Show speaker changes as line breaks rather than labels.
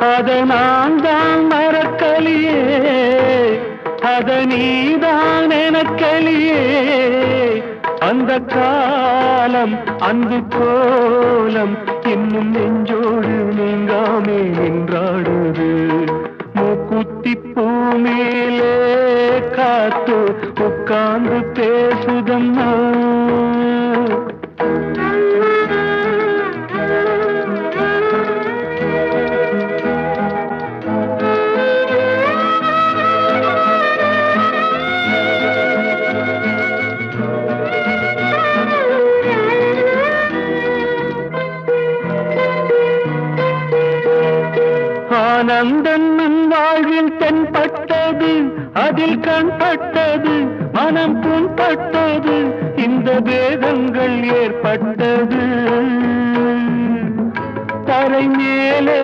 அதை நான் தான் மறக்கலியே. அதை நீதான் எனக்கலியே. அந்த காலம் அன்பு கோலம் இன்னும் நெஞ்சோடு நீங்காமே நின்றாடுது. மூக்குத்தி பூமியிலே காத்து உட்கார்ந்து பேசுதம்மா. ஆனந்தன் வாழ்வில் தென்பட்டது அதில் கண்பட்டது மனம் புண்பட்டது இந்த வேதங்கள் ஏற்பட்டது. தரை மேலே